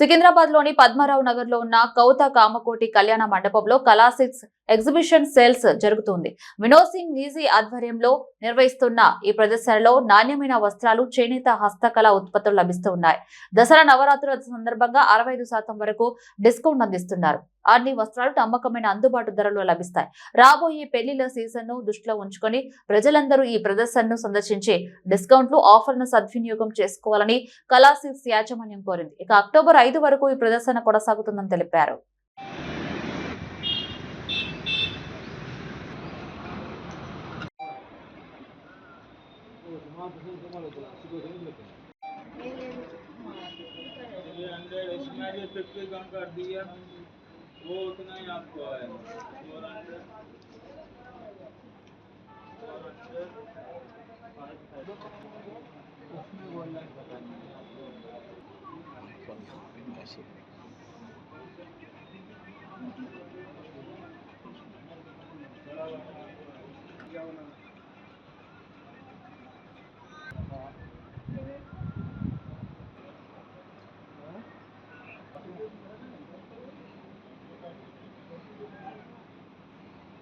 సికింద్రాబాద్లోని పద్మారావు నగర్లో ఉన్న కౌత కామకోటి కళ్యాణ మండపంలో కళాసిక్స్ ఎగ్జిబిషన్ సేల్స్ జరుగుతుంది. వినోద్ సింగ్ నీజీ ఆధ్వర్యంలో నిర్వహిస్తున్న ఈ ప్రదర్శనలో నాణ్యమైన వస్త్రాలు చేనేత హస్తకళ ఉత్పత్తులు లభిస్తున్నాయి దసరా నవరాత్రుల సందర్భంగా అరవై శాతం వరకు డిస్కౌంట్ అందిస్తున్నారు. అన్ని వస్త్రాలు నమ్మకమైన అందుబాటు ధరలో లభిస్తాయి రాబోయే పెళ్లిళ్ల సీజన్ ను దృష్టిలో ఉంచుకొని ప్రజలందరూ ఈ ప్రదర్శనను సందర్శించి డిస్కౌంట్లు ఆఫర్ను సద్వినియోగం చేసుకోవాలని కళాసిక్స్ యాజమాన్యం కోరింది ఇక అక్టోబర్ ఐదు వరకు ఈ ప్రదర్శన కొనసాగుతుందని తెలిపారు ये हंड्रेड इसमें जो फिफ्टी कम कर दिया वो उतना ही आपको आएगा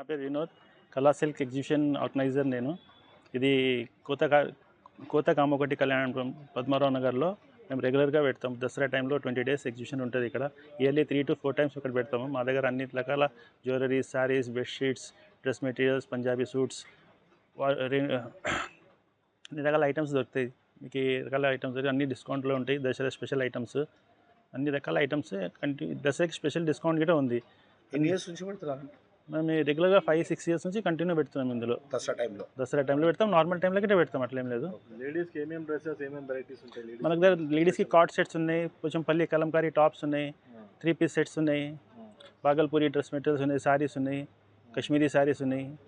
నా పేరు వినోద్ కళా సిల్క్ ఎగ్జిబిషన్ ఆర్గనైజర్ నేను. ఇది కోత కా- కోత కామకోటి కళ్యాణపురం పద్మారావు నగర్లో మేము రెగ్యులర్గా పెడతాం. దసరా టైంలో ట్వంటీ డేస్ ఎగ్జిబిషన్ ఉంటుంది ఇక్కడ. Yearly three to four times ఇక్కడ పెడతాము. మా దగ్గర అన్ని రకాల jewelleries saris bedsheets dress materials Punjabi suits అన్ని రకాల ఐటమ్స్ దొరుకుతాయి. మీకు ఏ రకాల ఐటమ్స్ దొరికి అన్ని డిస్కౌంట్లో ఉంటాయి. దసరా స్పెషల్ ఐటమ్స్ అన్ని రకాల ఐటమ్స్ కంటిన్యూ దసరాకి స్పెషల్ డిస్కౌంట్ కూడా ఉంది. ఎన్ని ఇయర్స్ నుంచి పెడతారు? మేము రెగ్యులర్గా ఫైవ్ సిక్స్ ఇయర్స్ నుంచి కంటిన్యూ పెడుతున్నాం ఇందులో. దసరా టైంలో. దసరా టైంలో పెడతాం. నార్మల్ టైంలో గిట్ట పెడతాం. అట్లేం లేదు. లేడీస్కి ఏమేమి డ్రెస్సెస్ ఏమేమి వెరైటీస్ ఉంటాయి లేడీస్ మన దగ్గర లేడీస్కి కాట్ సెట్స్ ఉన్నాయి. కొంచెం పల్లి కలంకారీ టాప్స్ ఉన్నాయి. త్రీ పీస్ సెట్స్ ఉన్నాయి. బాగల్పూరి డ్రెస్ మెటీరియల్స్ ఉన్నాయి సారీస్ ఉన్నాయి. కాశ్మీరీ సారీస్ ఉన్నాయి.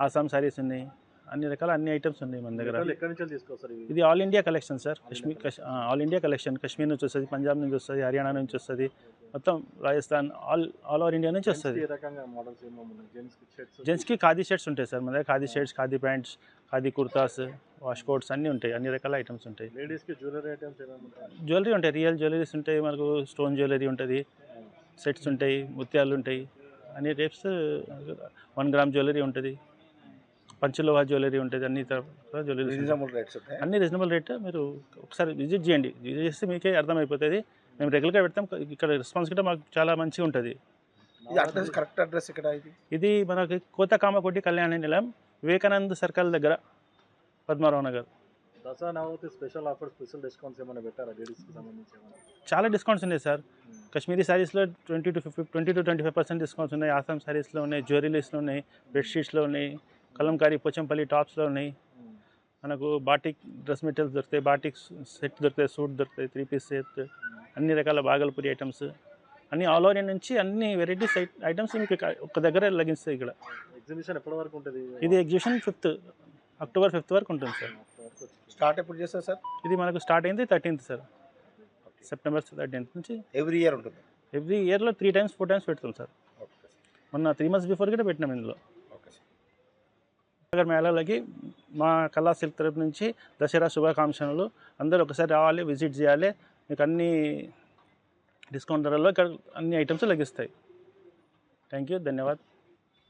ఆసాం సారీస్ ఉన్నాయి. అన్ని రకాల అన్ని ఐటమ్స్ ఉన్నాయి మన దగ్గర. ఎక్కడి నుంచి తీసుకొస్తారు ఇవి? ఇది all India collection sir Kashmir కష్- ఆ, ఆల్ ఇండియా కలెక్షన్ కాశ్మీర్ నుంచి వస్తుంది పంజాబ్ నుంచి వస్తుంది హర్యానా నుంచి వస్తుంది. మొత్తం Rajasthan all all over India నుంచి వస్తుంది. జెంట్స్కి ఖాదీ షర్ట్స్ ఉంటాయి సార్ మన దగ్గర khadi shirts khadi pants khadi kurtas waistcoats అన్నీ ఉంటాయి అన్ని రకాల ఐటమ్స్ ఉంటాయి. లేడీస్కి జ్యువెలరీ ఐటమ్స్ జ్యువెలరీ ఉంటాయి? రియల్ జ్యువెలరీస్ ఉంటాయి మనకు స్టోన్ జ్యువెలరీ ఉంటుంది సెట్స్ ఉంటాయి ముత్యాలు ఉంటాయి అన్ని రేప్స్ వన్ గ్రామ్ జ్యువెలరీ ఉంటుంది. పంచలోహ జ్యువెలరీ ఉంటుంది అన్ని జ్యువెలరీ రీజనబుల్ రేట్స్ ఉంటాయి. అన్ని రీజనబుల్ రేట్ మీరు ఒకసారి విజిట్ చేయండి. విజిట్ చేస్తే మీకే అర్థమైపోతుంది. మేము రెగ్యులర్గా పెడతాం ఇక్కడ రెస్పాన్స్ కూడా మాకు చాలా మంచిగా ఉంటుంది. ఇది అడ్రస్ కరెక్ట్ అడ్రస్ ఇక్కడ ఇది? ఇది మనకి కోత కామకోటి కళ్యాణ నిలయం వివేకానంద్ సర్కిల్ దగ్గర Padmarao Nagar. Dasara Navratri special offer special discounts ఏమైనా పెట్టారా లేడీస్కి సంబంధించి ఏమైనా? చాలా డిస్కౌంట్స్ ఉన్నాయి సార్. కాశ్మీరీ శారీస్లో twenty to fifty twenty to twenty five percent discounts ఉన్నాయి. ఆసాం శారీస్లో ఉన్నాయి జ్యువెలరీస్లో ఉన్నాయి బెడ్షీట్స్లో ఉన్నాయి. కలంకారీ పోచంపల్లి టాప్స్లో ఉన్నాయి. మనకు బాటిక్ డ్రెస్ మెటీరియల్స్ దొరుకుతాయి బాటిక్ సెట్ దొరుకుతాయి సూట్ దొరుకుతాయి త్రీ పీస్ సెట్ అన్ని రకాల బాగల్పూరి ఐటమ్స్. అన్ని ఆల్ ఓవర్ నుంచి అన్ని వెరైటీస్ ఐటమ్స్ మీకు ఒక దగ్గర లభిస్తాయి ఇక్కడ. ఎగ్జిబిషన్ ఎప్పటి వరకు ఉంటుంది? ఇది ఎగ్జిబిషన్ ఫిఫ్త్ అక్టోబర్ ఫిఫ్త్ వరకు ఉంటుంది సార్. స్టార్ట్ ఎప్పుడు చేస్తారు సార్? ఇది మనకు స్టార్ట్ అయింది థర్టీన్త్ సార్. సెప్టెంబర్ థర్టీన్త్ నుంచి ఎవ్రీ ఇయర్ ఉంటుంది. ఎవ్రీ ఇయర్లో త్రీ టైమ్స్ ఫోర్ టైమ్స్ పెడతాం సార్. మొన్న త్రీ మంత్స్ బిఫోర్ కూడా పెట్టినాం ఇందులో. నగర్ మేళాలకి మా కళా శిల్ప్ తరపు నుంచి దసరా శుభాకాంక్షలు. అందరూ ఒకసారి రావాలి విజిట్ చేయాలి. మీకు అన్ని డిస్కౌంట్ ధరలో ఇక్కడ అన్ని ఐటమ్స్ లభిస్తాయి. Thank you ధన్యవాద్.